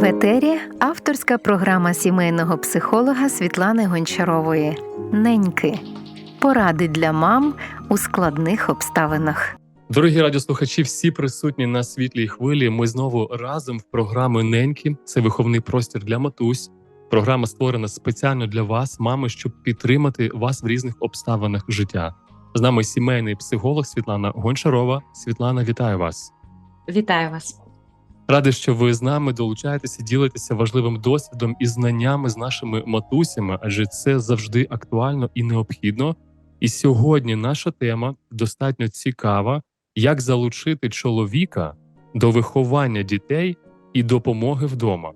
В етері авторська програма сімейного психолога Світлани Гончарової Неньки. Поради для мам у складних обставинах. Дорогі радіослухачі, всі присутні на світлій хвилі. Ми знову разом в програмі Неньки. Це виховний простір для матусь. Програма створена спеціально для вас, мами, щоб підтримати вас в різних обставинах життя. З нами сімейний психолог Світлана Гончарова. Світлана, вітаю вас. Вітаю вас. Радий, що ви з нами долучаєтеся, ділитеся важливим досвідом і знаннями з нашими матусями, адже це завжди актуально і необхідно. І сьогодні наша тема достатньо цікава: як залучити чоловіка до виховання дітей і допомоги вдома.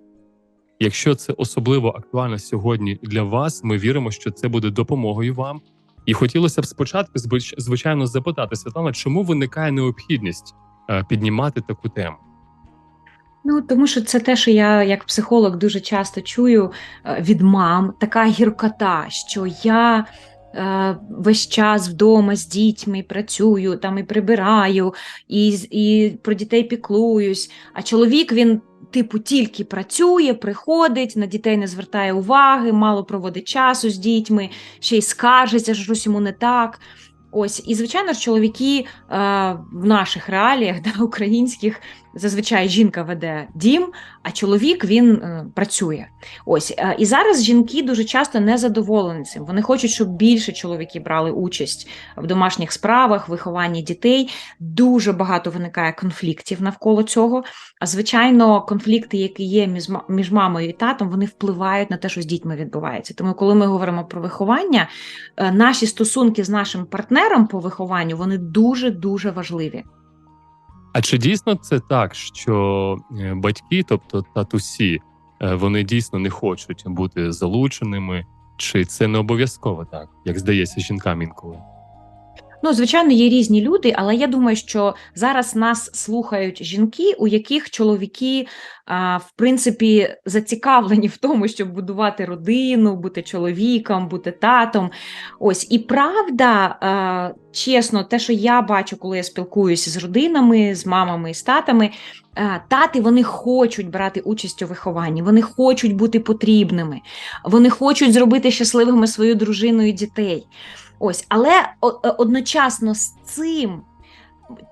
Якщо це особливо актуально сьогодні для вас, ми віримо, що це буде допомогою вам. І хотілося б спочатку, звичайно, запитати Світлана, чому виникає необхідність е, піднімати таку тему? Ну тому що це те, що я як психолог дуже часто чую е, від мам, така гіркота, що я е, весь час вдома з дітьми працюю, там і прибираю, і, і про дітей піклуюсь. А чоловік він. Типу, тільки працює, приходить, на дітей не звертає уваги, мало проводить часу з дітьми, ще й скаржиться, що щось йому не так. Ось, і звичайно ж, чоловіки е, в наших реаліях, да, українських, зазвичай жінка веде дім, а чоловік він е, працює. Ось е, і зараз жінки дуже часто не задоволені цим. Вони хочуть, щоб більше чоловіки брали участь в домашніх справах, вихованні дітей. Дуже багато виникає конфліктів навколо цього. А звичайно, конфлікти, які є між, ма- між мамою і татом, вони впливають на те, що з дітьми відбувається. Тому, коли ми говоримо про виховання, е, наші стосунки з нашим партнером по вихованню вони дуже дуже важливі. А чи дійсно це так, що е, батьки, тобто татусі, е, вони дійсно не хочуть бути залученими, чи це не обов'язково так, як здається жінкам інколи? Ну, звичайно, є різні люди, але я думаю, що зараз нас слухають жінки, у яких чоловіки, в принципі, зацікавлені в тому, щоб будувати родину, бути чоловіком, бути татом. Ось і правда, чесно, те, що я бачу, коли я спілкуюся з родинами, з мамами і з татами. Тати вони хочуть брати участь у вихованні, вони хочуть бути потрібними, вони хочуть зробити щасливими свою дружину і дітей. Ось, але о- одночасно з цим.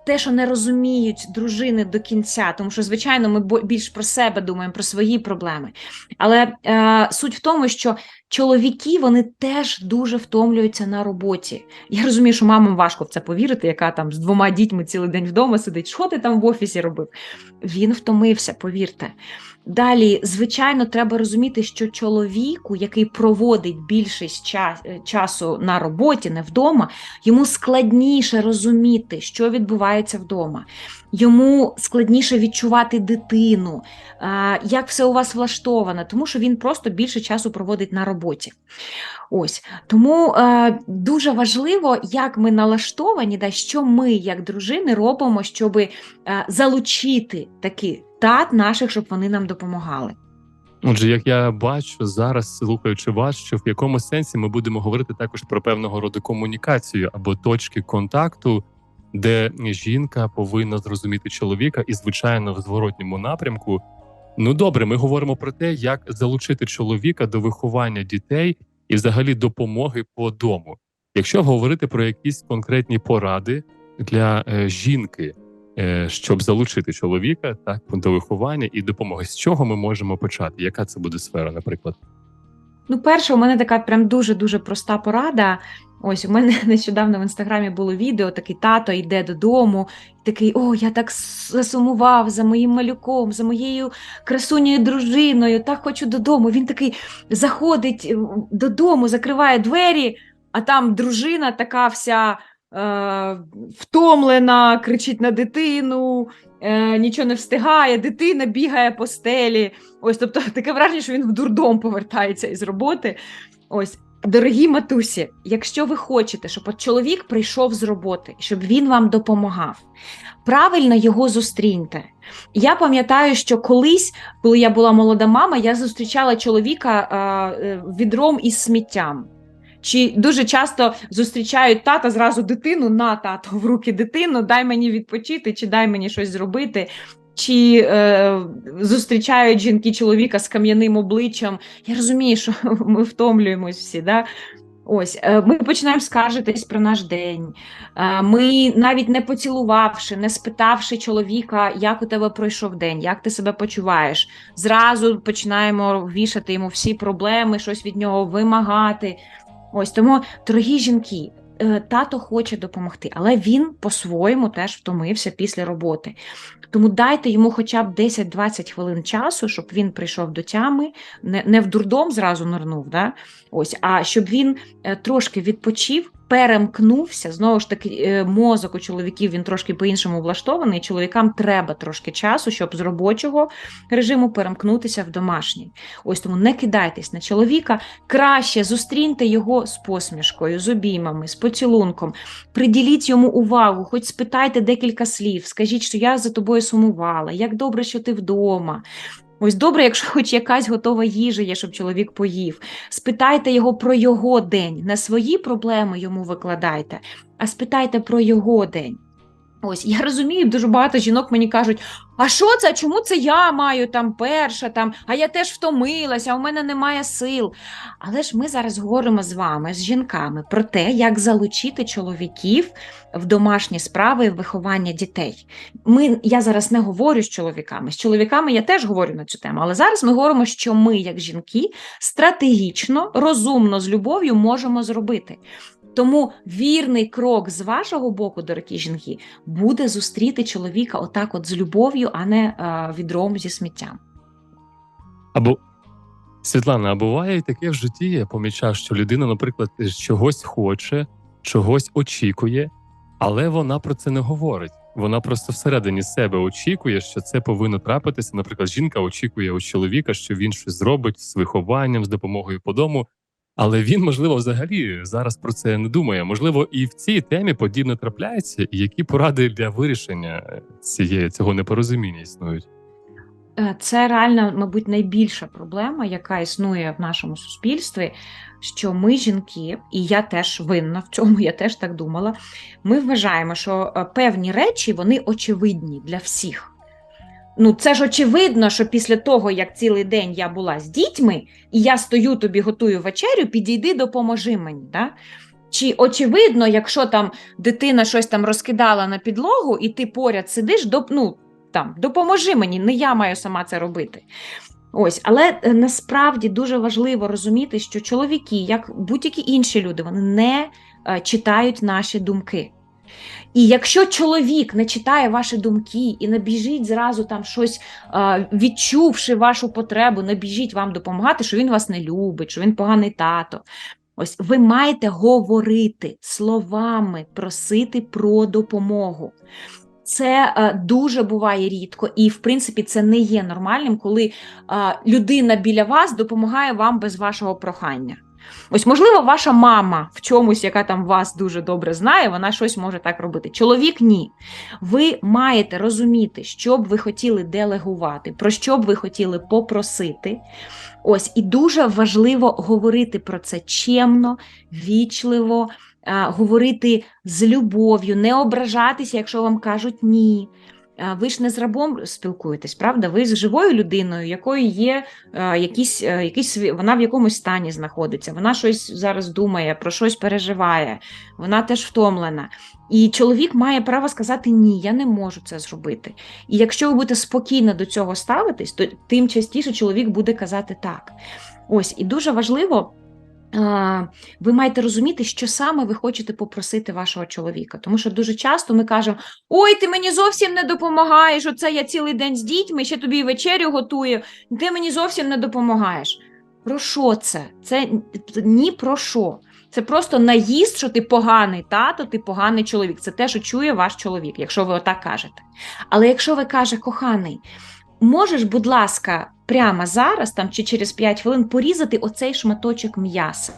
Те, що не розуміють дружини до кінця, тому що, звичайно, ми більш про себе думаємо, про свої проблеми. Але е, суть в тому, що чоловіки вони теж дуже втомлюються на роботі. Я розумію, що мамам важко в це повірити, яка там з двома дітьми цілий день вдома сидить. Що ти там в офісі робив? Він втомився, повірте. Далі, звичайно, треба розуміти, що чоловіку, який проводить більшість е, часу на роботі, не вдома, йому складніше розуміти, що відбувається вдома. Йому складніше відчувати дитину, як все у вас влаштовано, тому що він просто більше часу проводить на роботі. Ось тому е, дуже важливо, як ми налаштовані, да, що ми, як дружини, робимо, щоб е, залучити таки тат наших, щоб вони нам допомагали. Отже, як я бачу зараз, слухаючи вас, що в якомусь сенсі ми будемо говорити також про певного роду комунікацію або точки контакту, де жінка повинна зрозуміти чоловіка, і звичайно в зворотньому напрямку. Ну добре, ми говоримо про те, як залучити чоловіка до виховання дітей і взагалі допомоги по дому. Якщо говорити про якісь конкретні поради для е, жінки, щоб залучити чоловіка так до виховання і допомоги, з чого ми можемо почати? Яка це буде сфера, наприклад? Ну, перше, у мене така прям дуже-дуже проста порада. Ось у мене нещодавно в інстаграмі було відео, такий тато йде додому, і такий: О, я так засумував за моїм малюком, за моєю красунею дружиною, так хочу додому. Він такий заходить е, додому, закриває двері, а там дружина така вся е, втомлена, кричить на дитину, е, нічого не встигає, дитина бігає по стелі. Ось, тобто таке враження, що він в дурдом повертається із роботи. Ось, дорогі матусі, якщо ви хочете, щоб от чоловік прийшов з роботи, щоб він вам допомагав, правильно його зустріньте. Я пам'ятаю, що колись, коли я була молода мама, я зустрічала чоловіка е, відром із сміттям. Чи дуже часто зустрічають тата зразу дитину на тато в руки дитину, дай мені відпочити, чи дай мені щось зробити. чи е, зустрічають жінки чоловіка з кам'яним обличчям. Я розумію, що ми втомлюємось всі. Да? Ось е, ми починаємо скаржитись про наш день. Е, Ми навіть не поцілувавши, не спитавши чоловіка, як у тебе пройшов день, як ти себе почуваєш. Зразу починаємо вішати йому всі проблеми, щось від нього вимагати. Ось тому, дорогі жінки, е, тато хоче допомогти, але він по-своєму теж втомився після роботи. Тому дайте йому хоча б 10-20 хвилин часу, щоб він прийшов до тями, не, не в дурдом зразу нирнув, да? Ось, а щоб він е, трошки відпочив, перемкнувся. Знову ж таки, е, мозок у чоловіків він трошки по-іншому влаштований. Чоловікам треба трошки часу, щоб з робочого режиму перемкнутися в домашній. Ось тому не кидайтесь на чоловіка. Краще зустріньте його з посмішкою, з обіймами, з поцілунком. Приділіть йому увагу, хоч спитайте декілька слів. Скажіть, що я за тобою сумувала, як добре, що ти вдома. Ось добре, якщо хоч якась готова їжа є, щоб чоловік поїв. Спитайте його про його день. Не свої проблеми йому викладайте, а спитайте про його день. Ось я розумію, дуже багато жінок мені кажуть: а що це? Чому це я маю там перша, там, а я теж втомилася, а у мене немає сил. Але ж ми зараз говоримо з вами, з жінками, про те, як залучити чоловіків в домашні справи і виховання дітей. Ми, я зараз не говорю з чоловіками. З чоловіками я теж говорю на цю тему, але зараз ми говоримо, що ми, як жінки, стратегічно, розумно, з любов'ю можемо зробити. Тому вірний крок з вашого боку, дорогі жінки, буде зустріти чоловіка отак, от з любов'ю, а не е, відром зі сміттям. Або Світлана, а буває таке в житті, я помічав, що людина, наприклад, чогось хоче, чогось очікує, але вона про це не говорить. Вона просто всередині себе очікує, що це повинно трапитися. Наприклад, жінка очікує у чоловіка, що він щось зробить з вихованням, з допомогою по дому. Але він, можливо, взагалі зараз про це не думає. Можливо, і в цій темі подібне трапляється, і які поради для вирішення цієї цього непорозуміння існують. Е, Це реально, мабуть, найбільша проблема, яка існує в нашому суспільстві, що ми, жінки, і я теж винна в цьому, я теж так думала. Ми вважаємо, що е, певні речі вони очевидні для всіх. Ну, це ж очевидно, що після того, як цілий день я була з дітьми, і я стою тобі, готую вечерю, підійди, допоможи мені. Да? Чи очевидно, якщо там дитина щось там розкидала на підлогу, і ти поряд сидиш, доп, ну, там, допоможи мені, не я маю сама це робити. Ось, але е, насправді дуже важливо розуміти, що чоловіки, як будь-які інші люди, вони не е, читають наші думки. І якщо чоловік не читає ваші думки і не біжить зразу там щось, відчувши вашу потребу, не вам допомагати, що він вас не любить, що він поганий тато. Ось ви маєте говорити словами, просити про допомогу. Це е, дуже буває рідко, і в принципі це не є нормальним, коли людина біля вас допомагає вам без вашого прохання. Ось, можливо, ваша мама в чомусь, яка там вас дуже добре знає, вона щось може так робити. Чоловік ні. Ви маєте розуміти, що б ви хотіли делегувати, про що б ви хотіли попросити. Ось, і дуже важливо говорити про це чемно, вічливо, говорити з любов'ю, не ображатися, якщо вам кажуть ні. А, Ви ж не з рабом спілкуєтесь, правда? Ви з живою людиною, якої є е, якісь, е, якісь вона в якомусь стані знаходиться, вона щось зараз думає, про щось переживає, вона теж втомлена. І чоловік має право сказати ні, я не можу це зробити. І якщо ви будете спокійно до цього ставитись, то тим частіше чоловік буде казати так. Ось, і дуже важливо. Ви маєте розуміти, що саме ви хочете попросити вашого чоловіка. Тому що дуже часто ми кажемо: Ой, ти мені зовсім не допомагаєш. Оце я цілий день з дітьми, ще тобі вечерю готую. Ти мені зовсім не допомагаєш. Про що це? Це ні про що. Це просто наїзд, що ти поганий тато, ти поганий чоловік. Це те, що чує ваш чоловік, якщо ви отак кажете. Але якщо ви каже, коханий, можеш, будь ласка, прямо зараз там чи через 5 хвилин порізати оцей шматочок м'яса.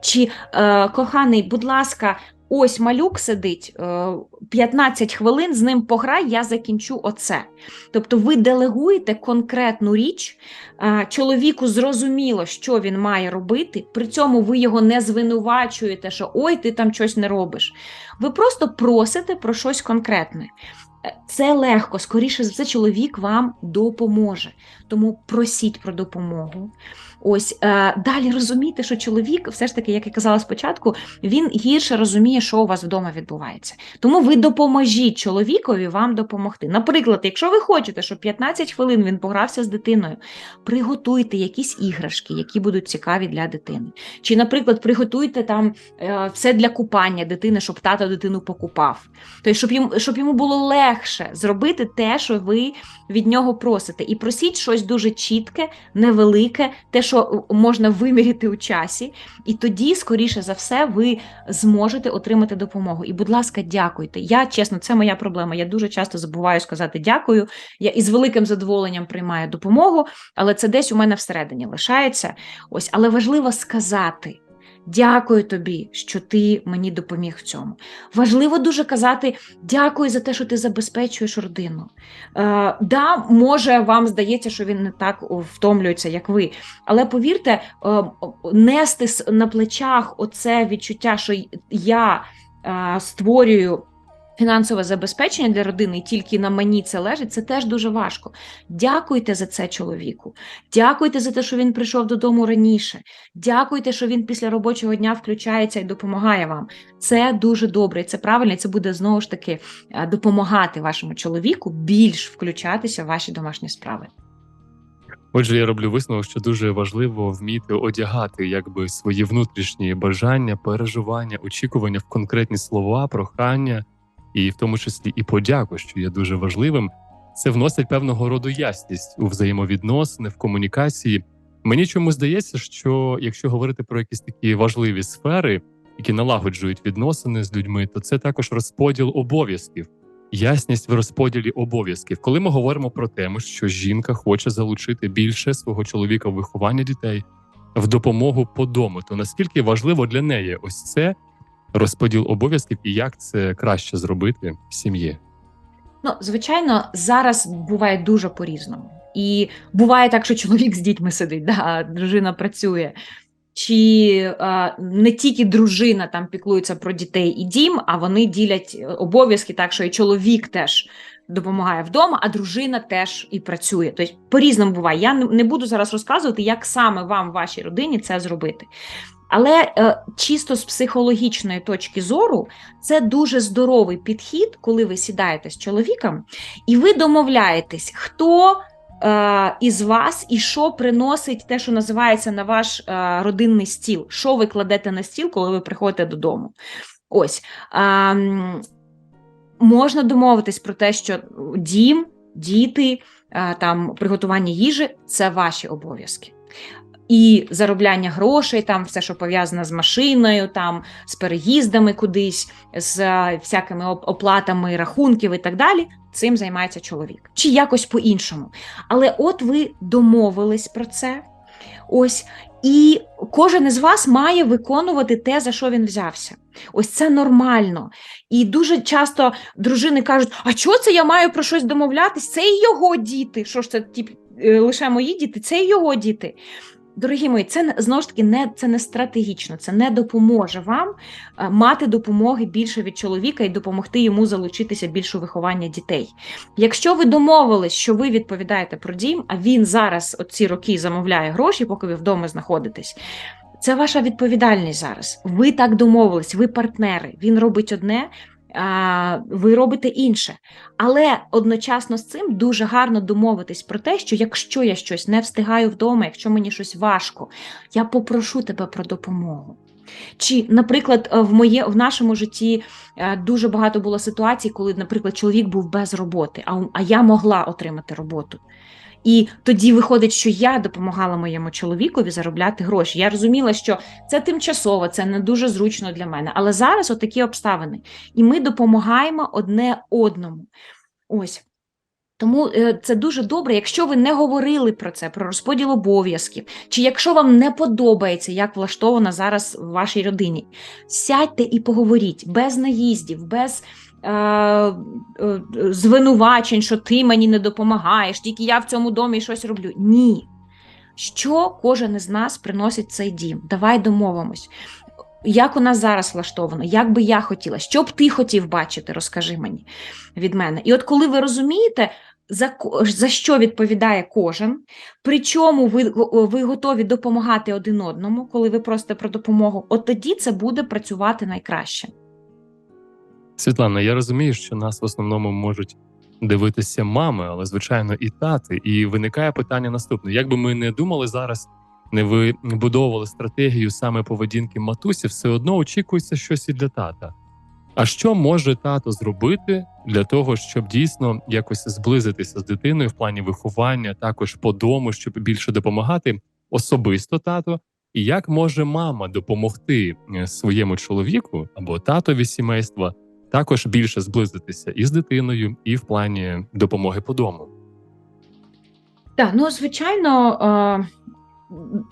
Чи, е, коханий, будь ласка, ось малюк сидить, е, 15 хвилин з ним пограй, я закінчу оце. Тобто ви делегуєте конкретну річ, е, чоловіку зрозуміло, що він має робити, при цьому ви його не звинувачуєте, що ой, ти там щось не робиш. Ви просто просите про щось конкретне. Це легко, скоріше за все, чоловік вам допоможе. Тому просіть про допомогу. Ось е, далі розумійте, що чоловік, все ж таки, як я казала спочатку, він гірше розуміє, що у вас вдома відбувається. Тому ви допоможіть чоловікові вам допомогти. Наприклад, якщо ви хочете, щоб 15 хвилин він погрався з дитиною, приготуйте якісь іграшки, які будуть цікаві для дитини. Чи, наприклад, приготуйте там е, все для купання дитини, щоб тато дитину покупав. Тобто, щоб йому, щоб йому було легше зробити те, що ви від нього просите. І просіть щось дуже чітке, невелике, те, що можна виміряти у часі. І тоді, скоріше за все, ви зможете отримати допомогу. І, будь ласка, дякуйте. Я чесно, це моя проблема. Я дуже часто забуваю сказати дякую. Я із великим задоволенням приймаю допомогу, але це десь у мене всередині лишається. Ось, але важливо сказати. Дякую тобі, що ти мені допоміг в цьому. Важливо дуже казати дякую за те, що ти забезпечуєш родину. Е, да, може, вам здається, що він не так втомлюється, як ви. Але повірте, е, нести на плечах оце відчуття, що я е, створюю фінансове забезпечення для родини, тільки на мені це лежить, це теж дуже важко. Дякуйте за це чоловіку. Дякуйте за те, що він прийшов додому раніше. Дякуйте, що він після робочого дня включається і допомагає вам. Це дуже добре, і це правильно, і це буде знову ж таки е, допомагати вашому чоловіку більш включатися в ваші домашні справи. Отже, я роблю висновок, що дуже важливо вміти одягати якби свої внутрішні бажання, переживання, очікування в конкретні слова, прохання, і в тому числі і подяку, що є дуже важливим. Це вносить певного роду ясність у взаємовідносини, в комунікації. Мені чому здається, що якщо говорити про якісь такі важливі сфери, які налагоджують відносини з людьми, то це також розподіл обов'язків, ясність в розподілі обов'язків. Коли ми говоримо про тему, що жінка хоче залучити більше свого чоловіка в виховання дітей, в допомогу по дому, то наскільки важливо для неї ось це розподіл обов'язків і як це краще зробити в сім'ї? Ну, звичайно, зараз буває дуже по-різному. І буває так, що чоловік з дітьми сидить, да, а дружина працює. Чи е, не тільки дружина там піклується про дітей і дім, а вони ділять е, обов'язки так, що і чоловік теж допомагає вдома, а дружина теж і працює. Тобто по-різному буває. Я не- буду зараз розказувати, як саме вам вашій родині це зробити. Але е, чисто з психологічної точки зору це дуже здоровий підхід, коли ви сідаєте з чоловіком, і ви домовляєтесь, хто е, із вас і що приносить те, що називається на ваш е, родинний стіл, що ви кладете на стіл, коли ви приходите додому. Ось. ем, можна домовитись про те, що дім, діти, е, там приготування їжі це ваші обов'язки. І заробляння грошей, там все, що пов'язане з машиною, там з переїздами кудись, з е, всякими оплатами рахунків і так далі. Цим займається чоловік. Чи якось по-іншому. Але от ви домовились про це. Ось, і кожен із вас має виконувати те, за що він взявся. Ось це нормально. І дуже часто дружини кажуть: а чого це я маю про щось домовлятись? Це і його діти. Що ж це тіп, е, лише мої діти, це і його діти. Дорогі мої, це знову ж таки не це не стратегічно, це не допоможе вам е, мати допомоги більше від чоловіка і допомогти йому залучитися більше у виховання дітей. Якщо ви домовились, що ви відповідаєте про дім, а він зараз оці роки замовляє гроші, поки ви вдома знаходитесь. Це ваша відповідальність зараз. Ви так домовились, ви партнери. Він робить одне, ви робите інше. Але одночасно з цим дуже гарно домовитись про те, що якщо я щось не встигаю вдома, якщо мені щось важко, я попрошу тебе про допомогу. Чи, наприклад, е, в моє в нашому житті е, дуже багато було ситуацій, коли, наприклад, чоловік був без роботи, а, а я могла отримати роботу. І тоді виходить, що я допомагала моєму чоловікові заробляти гроші. Я розуміла, що це тимчасово, це не дуже зручно для мене. Але зараз отакі обставини. І ми допомагаємо одне одному. Ось. Тому е, це дуже добре, якщо ви не говорили про це, про розподіл обов'язків, чи якщо вам не подобається, як влаштовано зараз в вашій родині, сядьте і поговоріть без наїздів, без звинувачень, що ти мені не допомагаєш, тільки я в цьому домі щось роблю. Ні. Що кожен із нас приносить цей дім? Давай домовимось. як у нас зараз влаштовано, як би я хотіла, що б ти хотів бачити, розкажи мені від мене. І от коли ви розумієте, за, за що відповідає кожен, причому ви, ви готові допомагати один одному, коли ви просите про допомогу, от тоді це буде працювати найкраще. Світлана, я розумію, що нас в основному можуть дивитися мами, але звичайно і тати. І виникає питання наступне: як би ми не думали зараз, не вибудовували стратегію саме поведінки матусі, все одно очікується щось і для тата. А що може тато зробити для того, щоб дійсно якось зблизитися з дитиною в плані виховання, також по дому, щоб більше допомагати особисто тато? І як може мама допомогти е, своєму чоловіку або татові сімейства також більше зблизитися і з дитиною, і в плані допомоги по дому? Так, ну звичайно, е,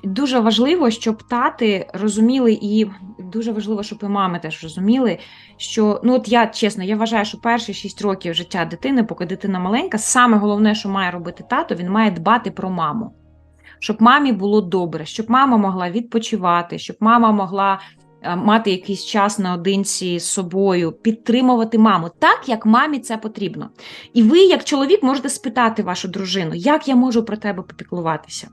дуже важливо, щоб тати розуміли, і дуже важливо, щоб і мами теж розуміли, що ну от я чесно, я вважаю, що перші 6 років життя дитини, поки дитина маленька, саме головне, що має робити тато, він має дбати про маму. Щоб мамі було добре, щоб мама могла відпочивати, щоб мама могла мати якийсь час наодинці з собою, підтримувати маму так, як мамі це потрібно. І ви, як чоловік, можете спитати вашу дружину, як я можу про тебе попіклуватися.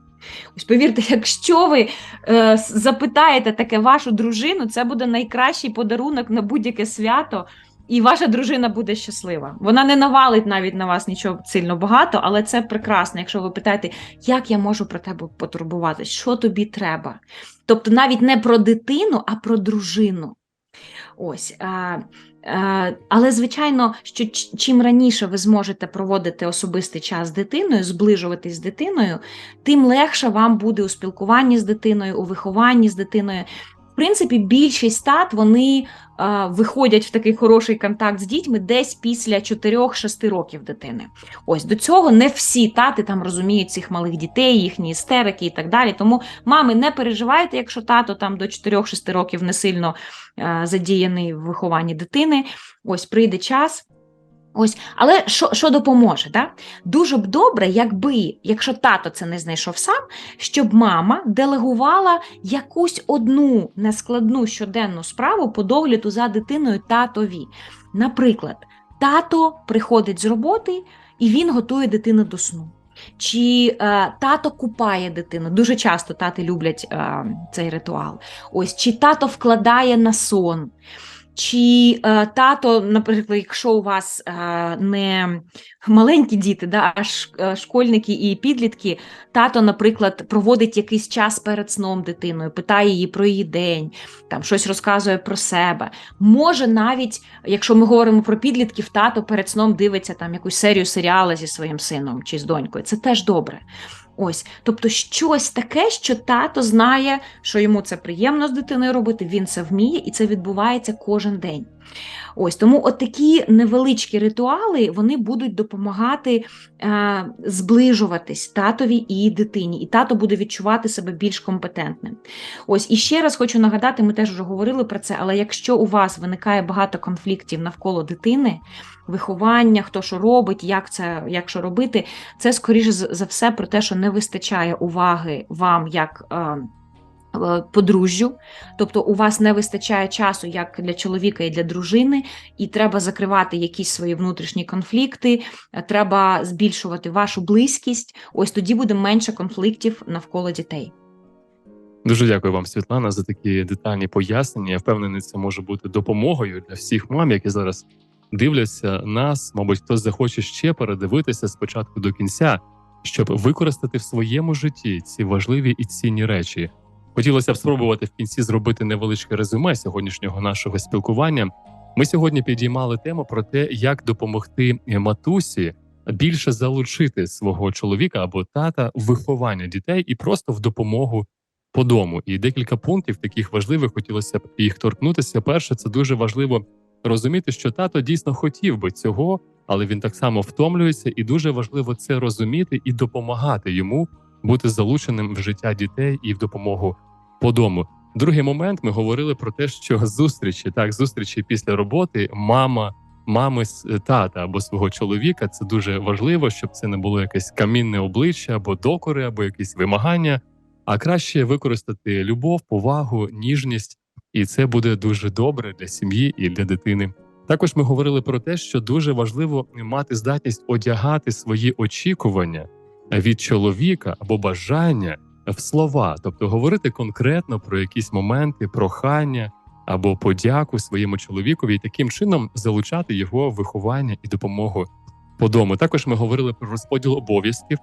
Ось повірте, якщо ви е, запитаєте таке вашу дружину, це буде найкращий подарунок на будь-яке свято, і ваша дружина буде щаслива. Вона не навалить навіть на вас нічого сильно багато, але це прекрасно, якщо ви питаєте, як я можу про тебе потурбуватись, що тобі треба. Тобто навіть не про дитину, а про дружину. Ось. А, а, Але, звичайно, що чим раніше ви зможете проводити особистий час з дитиною, зближуватись з дитиною, тим легше вам буде у спілкуванні з дитиною, у вихованні з дитиною. В принципі, більшість тат вони виходять в такий хороший контакт з дітьми десь після 4-6 років дитини. Ось до цього не всі тати там розуміють цих малих дітей, їхні істерики і так далі. Тому мами не переживайте, якщо тато там до 4-6 років не сильно е, задіяний в вихованні дитини. Ось прийде час. Ось, але що, що допоможе? Да? Дуже б добре, якби, якщо тато це не знайшов сам, щоб мама делегувала якусь одну нескладну щоденну справу по догляду за дитиною татові. Наприклад, тато приходить з роботи і він готує дитину до сну. Чи е, тато купає дитину. Дуже часто тати люблять е, цей ритуал. Ось, чи тато вкладає на сон. Чи е, тато, наприклад, якщо у вас е, не маленькі діти, да, а ш, е, школьники і підлітки, тато, наприклад, проводить якийсь час перед сном дитиною, питає її про її день, там щось розказує про себе. Може, навіть, якщо ми говоримо про підлітків, тато перед сном дивиться там якусь серію серіалу зі своїм сином чи з донькою. Це теж добре. Ось, тобто щось таке, що тато знає, що йому це приємно з дитиною робити, він це вміє, і це відбувається кожен день. Ось тому от такі невеличкі ритуали вони будуть допомагати е, зближуватись татові і дитині, і тато буде відчувати себе більш компетентним. Ось і ще раз хочу нагадати, ми теж вже говорили про це, але якщо у вас виникає багато конфліктів навколо дитини, виховання, хто що робить, як це як що робити, це скоріше за все про те, що не вистачає уваги вам як. е, е, Подружжю, тобто у вас не вистачає часу як для чоловіка і для дружини, і треба закривати якісь свої внутрішні конфлікти, е, треба збільшувати вашу близькість. Ось тоді буде менше конфліктів навколо дітей. Дуже дякую вам, Світлана, за такі детальні пояснення. Я впевнений, це може бути допомогою для всіх мам, які зараз дивляться нас. Мабуть, хтось захоче ще передивитися спочатку до кінця, щоб використати в своєму житті ці важливі і цінні речі. Хотілося б спробувати в кінці зробити невеличке резюме сьогоднішнього нашого спілкування. Ми сьогодні підіймали тему про те, як допомогти матусі більше залучити свого чоловіка або тата в виховання дітей і просто в допомогу по дому. І декілька пунктів таких важливих хотілося б їх торкнутися. Перше, це дуже важливо розуміти, що тато дійсно хотів би цього, але він так само втомлюється, і дуже важливо це розуміти і допомагати йому бути залученим в життя дітей і в допомогу по дому. Другий момент ми говорили про те, що зустрічі, так зустрічі після роботи, мама. Мами з тата або свого чоловіка це дуже важливо, щоб це не було якесь камінне обличчя або докори, або якісь вимагання, а краще використати любов, повагу, ніжність і це буде дуже добре для сім'ї і для дитини. Також ми говорили про те, що дуже важливо мати здатність одягати свої очікування від чоловіка або бажання в слова, тобто говорити конкретно про якісь моменти, прохання або подяку своєму чоловікові, і таким чином залучати його виховання і допомогу по дому. Також ми говорили про розподіл обов'язків.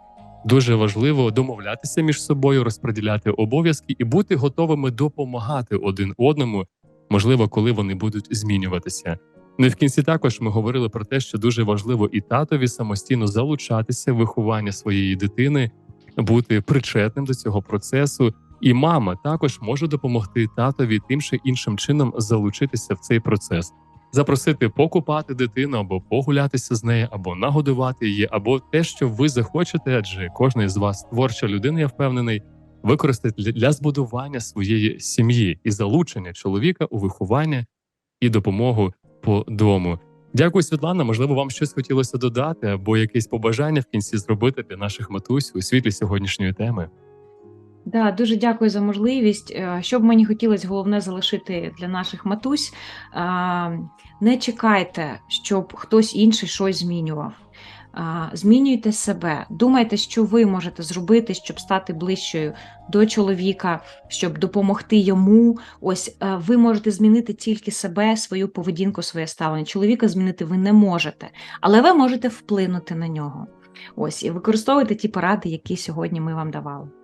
Дуже важливо домовлятися між собою, розподіляти обов'язки і бути готовими допомагати один одному, можливо, коли вони будуть змінюватися. Ну і в кінці також ми говорили про те, що дуже важливо і татові самостійно залучатися в виховання своєї дитини, бути причетним до цього процесу. І мама також може допомогти татові тим чи іншим чином залучитися в цей процес, запросити покупати дитину або погулятися з нею, або нагодувати її, або те, що ви захочете, адже кожен з вас творча людина, я впевнений, використати для- збудування своєї сім'ї і залучення чоловіка у виховання і допомогу по дому. Дякую, Світлана. Можливо, вам щось хотілося додати, або якесь побажання в кінці зробити для наших матусь у світлі сьогоднішньої теми. Да, дуже дякую за можливість. Е, Що б мені хотілося головне залишити для наших матусь, е, не чекайте, щоб хтось інший щось змінював. Е, Змінюйте себе, думайте, що ви можете зробити, щоб стати ближчою до чоловіка, щоб допомогти йому. Ось ви можете змінити тільки себе, свою поведінку, своє ставлення. Чоловіка змінити ви не можете, але ви можете вплинути на нього. Ось і використовуйте ті поради, які сьогодні ми вам давали.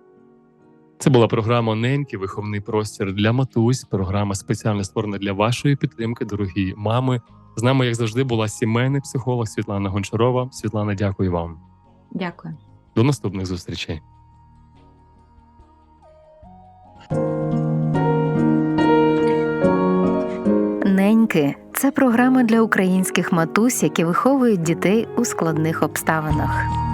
Це була програма Неньки, виховний простір для матусь. Програма спеціально створена для вашої підтримки, дорогі мами. З нами, як завжди, була сімейний психолог Світлана Гончарова. Світлана, дякую вам. Дякую. До наступних зустрічей. Неньки це програма для українських матусь, які виховують дітей у складних обставинах.